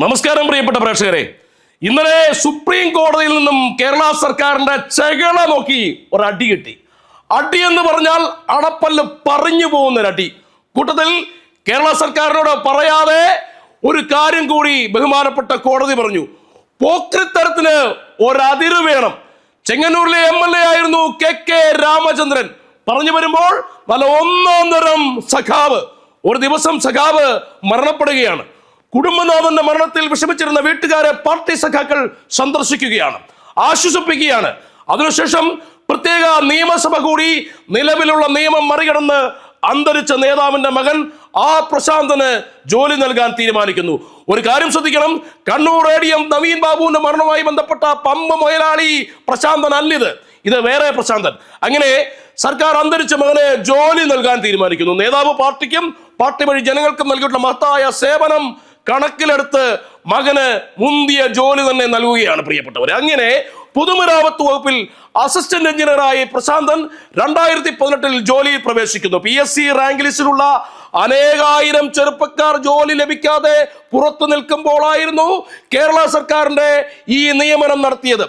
നമസ്കാരം പ്രിയപ്പെട്ട പ്രേക്ഷകരെ. ഇന്നലെ സുപ്രീം കോടതിയിൽ നിന്നും കേരള സർക്കാരിന്റെ ചെകള നോക്കി ഒരു അടി കിട്ടി. അടി എന്ന് പറഞ്ഞാൽ അണപ്പല്ല് പറഞ്ഞു പോകുന്ന അടി കൂട്ടത്തിൽ കേരള സർക്കാരിനോട് പറയാതെ ഒരു കാര്യം കൂടി ബഹുമാനപ്പെട്ട കോടതി പറഞ്ഞു. പോക്രിത്തരത്തിന് ഒരതിര് വേണം. ചെങ്ങന്നൂരിലെ എം എൽ എ ആയിരുന്നു കെ കെ രാമചന്ദ്രൻ. പറഞ്ഞു വരുമ്പോൾ നല്ല ഒന്നൊന്നരം സഖാവ് ഒരു ദിവസം സഖാവ് മരണപ്പെടുകയാണ്. കുടുംബനാഥന്റെ മരണത്തിൽ വിഷമിച്ചിരുന്ന വീട്ടുകാരെ പാർട്ടി സഖാക്കൾ സന്ദർശിക്കുകയാണ് ആശ്വസിപ്പിക്കുകയാണ്. അതിനുശേഷം പ്രത്യേക നിയമസഭ കൂടി നിലവിലുള്ള നിയമം മറികടന്ന് അന്തരിച്ച നേതാവിന്റെ മകൻ ആ പ്രശാന്തന് ജോലി നൽകാൻ തീരുമാനിക്കുന്നു. ഒരു കാര്യം ശ്രദ്ധിക്കണം കണ്ണൂർ എം നവീൻ ബാബുവിന്റെ മരണവുമായി ബന്ധപ്പെട്ട പമ്പ മുതലാളി പ്രശാന്തൻ അല്ലിത് ഇത് വേറെ പ്രശാന്തൻ. അങ്ങനെ സർക്കാർ അന്തരിച്ച മകനെ ജോലി നൽകാൻ തീരുമാനിക്കുന്നു. നേതാവ് പാർട്ടിക്കും പാർട്ടി വഴി ജനങ്ങൾക്കും നൽകിയിട്ടുള്ള മഹത്തായ സേവനം കണക്കിലെടുത്ത് മകന് മുന്തിയ ജോലി തന്നെ നൽകുകയാണ് പ്രിയപ്പെട്ടവർ അങ്ങനെ പൊതുമരാമത്ത് വകുപ്പിൽ അസിസ്റ്റന്റ് എഞ്ചിനീയറായി പ്രശാന്തൻ രണ്ടായിരത്തി പതിനെട്ടിൽ ജോലിയിൽ പ്രവേശിക്കുന്നു. പി എസ് സി റാങ്ക് ലിസ്റ്റിലുള്ള അനേകായിരം ചെറുപ്പക്കാർ ജോലി ലഭിക്കാതെ പുറത്തു നിൽക്കുമ്പോഴായിരുന്നു കേരള സർക്കാരിന്റെ ഈ നിയമനം നടത്തിയത്.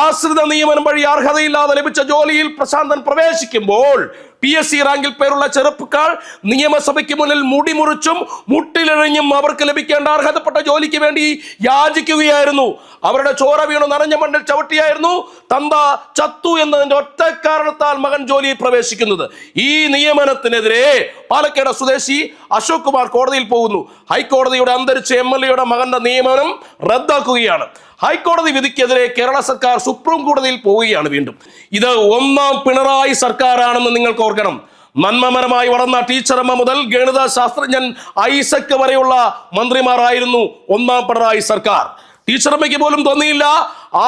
ആശ്രിത നിയമനം വഴി അർഹതയില്ലാതെ ലഭിച്ച ജോലിയിൽ പ്രശാന്തൻ പ്രവേശിക്കുമ്പോൾ പി എസ് സി റാങ്കിൽ പേരുള്ള ചെറുപ്പക്കാർ നിയമസഭയ്ക്ക് മുന്നിൽ മുടിമുറിച്ചും മുട്ടിലിഴഞ്ഞും അവർക്ക് ലഭിക്കേണ്ട അർഹതപ്പെട്ട ജോലിക്ക് വേണ്ടി യാചിക്കുകയായിരുന്നു. അവരുടെ ചോര വീണു നനഞ്ഞ മണ്ണിൽ ചവിട്ടിയായിരുന്നു തന്ത ചത്തു എന്നതിന്റെ ഒറ്റ കാരണത്താൽ മകൻ ജോലിയിൽ പ്രവേശിക്കുന്നത്. ഈ നിയമനത്തിനെതിരെ പാലക്കാട് സ്വദേശി അശോക് കുമാർ കോടതിയിൽ പോകുന്നു. ഹൈക്കോടതിയുടെ അന്തരിച്ച എം എൽ എയുടെ മകന്റെ നിയമനം റദ്ദാക്കുകയാണ്. ഹൈക്കോടതി വിധിക്കെതിരെ കേരള സർക്കാർ സുപ്രീം കോടതിയിൽ പോവുകയാണ് വീണ്ടും. ഇത് ഒന്നാം പിണറായി സർക്കാരാണെന്ന് നിങ്ങൾക്ക് ഓർക്കണം. നന്മമരമായി വളർന്ന ടീച്ചറമ്മ മുതൽ ഗണിത ശാസ്ത്രജ്ഞൻ ഐസക് വരെയുള്ള മന്ത്രിമാരായിരുന്നു ഒന്നാം പിണറായി സർക്കാർ. ടീച്ചറമ്മയ്ക്ക് പോലും തോന്നിയില്ല.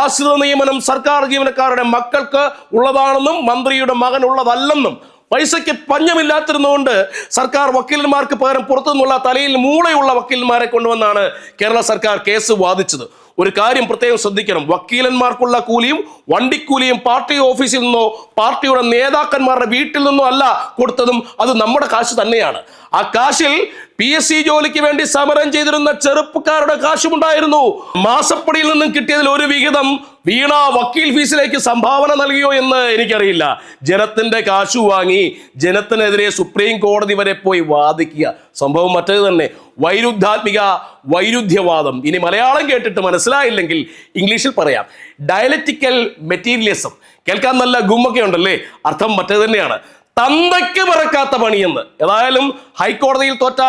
ആശ്രിത നിയമനം സർക്കാർ ജീവനക്കാരുടെ മക്കൾക്ക് ഉള്ളതാണെന്നും മന്ത്രിയുടെ മകൻ ഉള്ളതല്ലെന്നും. പൈസയ്ക്ക് പഞ്ഞമില്ലാത്തിരുന്നുകൊണ്ട് സർക്കാർ വക്കീലന്മാർക്ക് പകരം പുറത്തുനിന്നുള്ള തലയിൽ മൂളയുള്ള വക്കീലന്മാരെ കൊണ്ടുവന്നാണ് കേരള സർക്കാർ കേസ് വാദിച്ചത്. ഒരു കാര്യം പ്രത്യേകം ശ്രദ്ധിക്കണം. വക്കീലന്മാർക്കുള്ള കൂലിയും വണ്ടിക്കൂലിയും പാർട്ടി ഓഫീസിൽ നിന്നോ പാർട്ടിയുടെ നേതാക്കന്മാരുടെ വീട്ടിൽ നിന്നോ അല്ല കൊടുത്തതും അത് നമ്മുടെ കാശ് തന്നെയാണ്. ആ കാശിൽ പി എസ് സി ജോലിക്ക് വേണ്ടി സമരം ചെയ്തിരുന്ന ചെറുപ്പക്കാരുടെ കാശുമുണ്ടായിരുന്നു. മാസപ്പടിയിൽ നിന്നും കിട്ടിയതിൽ ഒരു വിഹിതം വീണ വക്കീൽ ഫീസിലേക്ക് സംഭാവന നൽകിയോ എന്ന് എനിക്കറിയില്ല. ജനത്തിന്റെ കാശു വാങ്ങി ജനത്തിനെതിരെ സുപ്രീം കോടതി വരെ പോയി വാദിക്കുക. സംഭവം മറ്റേത് തന്നെ. വൈരുദ്ധാത്മിക വൈരുദ്ധ്യവാദം. ഇനി മലയാളം കേട്ടിട്ട് മനസ്സിലായില്ലെങ്കിൽ ഇംഗ്ലീഷിൽ പറയാം. ഡയലറ്റിക്കൽ മെറ്റീരിയലിസം കേൾക്കാൻ നല്ല ഗുമ്മൊക്കെ ഉണ്ടല്ലേ? അർത്ഥം മറ്റേ തന്നെയാണ്. തന്തയ്ക്ക് പിറക്കാത്ത പണിയെന്ന്. ഏതായാലും ഹൈക്കോടതിയിൽ തോറ്റ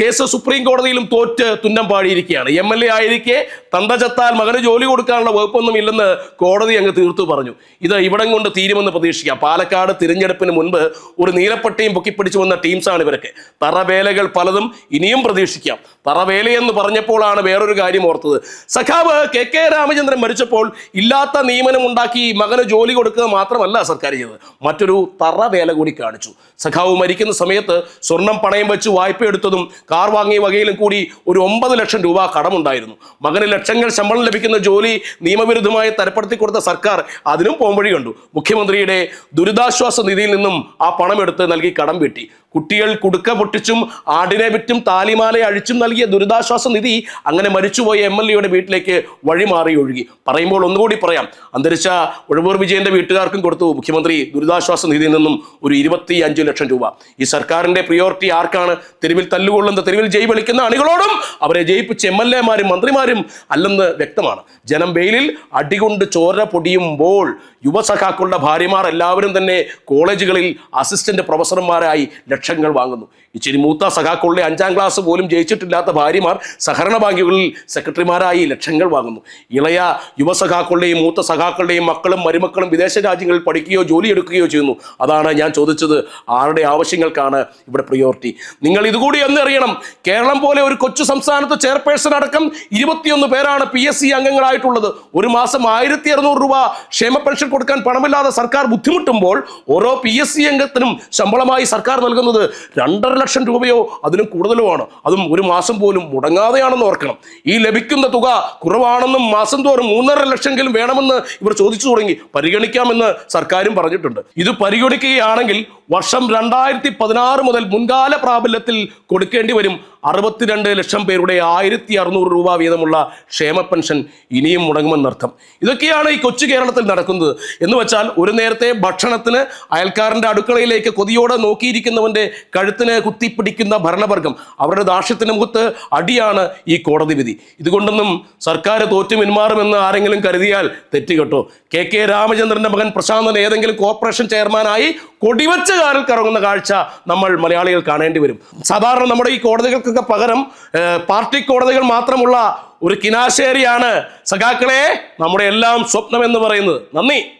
കേസ് സുപ്രീം കോടതിയിലും തോറ്റ് തുന്നം പാടിയിരിക്കുകയാണ്. എം എൽ എ ആയിരിക്കെ തന്ത ചത്താൽ മകന് ജോലി കൊടുക്കാനുള്ള വകുപ്പൊന്നും ഇല്ലെന്ന് കോടതി അങ്ങ് തീർത്തു പറഞ്ഞു. ഇത് ഇവിടം കൊണ്ട് തീരുമെന്ന് പ്രതീക്ഷിക്കാം. പാലക്കാട് തിരഞ്ഞെടുപ്പിന് മുൻപ് ഒരു നീലപ്പട്ടിയും പൊക്കിപ്പിടിച്ചു വന്ന ടീംസാണ് ഇവരൊക്കെ. തറവേലകൾ പലതും ഇനിയും പ്രതീക്ഷിക്കാം. തറവേലയെന്ന് പറഞ്ഞപ്പോഴാണ് വേറൊരു കാര്യം ഓർത്തത്. സഖാവ് കെ കെ രാമചന്ദ്രൻ മരിച്ചപ്പോൾ ഇല്ലാത്ത നിയമനം ഉണ്ടാക്കി മകന് ജോലി കൊടുക്കുക മാത്രമല്ല സർക്കാർ ചെയ്തത്. മറ്റൊരു തറവേല കൂടി കാണിച്ചു. സഖാവ് മരിക്കുന്ന സമയത്ത് സ്വർണം പണയം വെച്ച് വായ്പ എടുത്തതും കാർ വാങ്ങിയ വകയിലും കൂടി ഒരു ഒമ്പത് ലക്ഷം രൂപ കടമുണ്ടായിരുന്നു. മകന് ലക്ഷങ്ങൾ ശമ്പളം ലഭിക്കുന്ന ജോലി നിയമവിരുദ്ധമായി തരപ്പെടുത്തി കൊടുത്ത സർക്കാർ അതിനും പോംവഴി കണ്ടു. മുഖ്യമന്ത്രിയുടെ ദുരിതാശ്വാസ നിധിയിൽ നിന്നും ആ പണം എടുത്ത് നൽകി കടം വീട്ടി. കുട്ടികൾ കുടുക്ക പൊട്ടിച്ചും ആടിനെ വിറ്റും താലിമാല അഴിച്ചും നൽകിയ ദുരിതാശ്വാസ നിധി അങ്ങനെ മരിച്ചുപോയ എം എൽ എയുടെ വീട്ടിലേക്ക് വഴിമാറി ഒഴുകി. പറയുമ്പോൾ ഒന്നുകൂടി പറയാം. അന്തരിച്ച ഉഴവൂർ വിജയന്റെ വീട്ടുകാർക്കും കൊടുത്തു. മുഖ്യമന്ത്രി ദുരിതാശ്വാസ നിധിയിൽ നിന്നും ഒരു ഇരുപത്തി അഞ്ച് ലക്ഷം രൂപ. ഈ സർക്കാരിന്റെ പ്രിയോറിറ്റി ആർക്കാണ്? തെരുവിൽ തല്ലുകൊള്ളുന്ന തെരുവിൽ ജയ് വിളിക്കുന്ന അണികളോടും അവരെ ജയിപ്പിച്ച എം എൽ എമാരും മന്ത്രിമാരും അല്ലെന്ന് വ്യക്തമാണ്. ജനം വെയിലിൽ അടികൊണ്ട് ചോര പൊടിയുമ്പോൾ യുവസഖാക്കളുടെ ഭാര്യമാർ എല്ലാവരും തന്നെ കോളേജുകളിൽ അസിസ്റ്റന്റ് പ്രൊഫസർമാരായി ലക്ഷങ്ങൾ വാങ്ങുന്നു. ഇച്ചിരി മൂത്ത സഖാക്കളുടെ അഞ്ചാം ക്ലാസ് പോലും ജയിച്ചിട്ടില്ലാത്ത ഭാര്യമാർ സഹകരണ ബാങ്കുകളിൽ സെക്രട്ടറിമാരായി ലക്ഷങ്ങൾ വാങ്ങുന്നു. ഇളയ യുവസഖാക്കളുടെയും മൂത്ത സഖാക്കളുടെയും മക്കളും മരുമക്കളും വിദേശ രാജ്യങ്ങളിൽ പഠിക്കുകയോ ജോലി എടുക്കുകയോ ചെയ്യുന്നു. അതാണ് ഞാൻ ചോദിച്ചത് ആരുടെ ആവശ്യങ്ങൾക്കാണ് ഇവിടെ പ്രിയോറിറ്റി നിങ്ങൾ ഇതുകൂടി ഒന്ന് അറിയണം? കേരളം പോലെ ഒരു കൊച്ചു സംസ്ഥാനത്ത് ചെയർപേഴ്സൺ അടക്കം ഇരുപത്തിയൊന്ന് പേരാണ് പി എസ് സി അംഗങ്ങളായിട്ടുള്ളത്. ഒരു മാസം ആയിരത്തി അറുന്നൂറ് രൂപ ക്ഷേമ പെൻഷൻ കൊടുക്കാൻ പണമില്ലാതെ സർക്കാർ ബുദ്ധിമുട്ടുമ്പോൾ ഓരോ പി എസ് സി അംഗത്തിനും ശമ്പളമായി സർക്കാർ നൽകുന്നത് രണ്ടര ലക്ഷം രൂപയോ അതിനും കൂടുതലോ ആണ്. അതും ഒരു മാസം പോലും മുടങ്ങാതെയാണെന്ന് ഓർക്കണം. ഈ ലഭിക്കുന്ന തുക കുറവാണെന്നും മാസം തോറും മൂന്നര ലക്ഷമെങ്കിലും വേണമെന്ന് ഇവർ ചോദിച്ചു തുടങ്ങി. പരിഗണിക്കാമെന്ന് സർക്കാരും പറഞ്ഞിട്ടുണ്ട്. ഇത് പരിഗണിക്കുകയാണെങ്കിൽ വർഷം രണ്ടായിരത്തി പതിനാറ് മുതൽ മുൻകാല പ്രാബല്യത്തിൽ കൊടുക്കേണ്ടി വരും. അറുപത്തിരണ്ട് ലക്ഷം പേരുടെ ആയിരത്തി അറുന്നൂറ് രൂപ വീതമുള്ള ക്ഷേമ പെൻഷൻ ഇനിയും മുടങ്ങുമെന്നർത്ഥം. ഇതൊക്കെയാണ് ഈ കൊച്ചു കേരളത്തിൽ നടക്കുന്നത്. എന്ന് വെച്ചാൽ ഒരു നേരത്തെ ഭക്ഷണത്തിന് അയൽക്കാരന്റെ അടുക്കളയിലേക്ക് കൊതിയോടെ നോക്കിയിരിക്കുന്നവന്റെ കഴുത്തിന് കുത്തിപ്പിടിക്കുന്ന ഭരണവർഗം അവരുടെ ദാക്ഷ്യത്തിന് മുഖത്ത് അടിയാണ് ഈ കോടതി വിധി. ഇതുകൊണ്ടൊന്നും സർക്കാർ തോറ്റു പിന്മാറുമെന്ന് ആരെങ്കിലും കരുതിയാൽ തെറ്റുകെട്ടോ കെ കെ രാമചന്ദ്രന്റെ മകൻ പ്രശാന്തൻ ഏതെങ്കിലും കോർപ്പറേഷൻ ചെയർമാനായി കൊടിവച്ച കാറിൽ കറങ്ങുന്ന കാഴ്ച നമ്മൾ മലയാളികൾ കാണേണ്ടി വരും. സാധാരണ നമ്മുടെ ഈ കോടതികൾക്കൊക്കെ പകരം പാർട്ടി കോടതികൾ മാത്രമുള്ള ഒരു കിനാശേരിയാണ് സഖാക്കളെ നമ്മുടെ എല്ലാം സ്വപ്നം എന്ന് പറയുന്നത്. നന്ദി.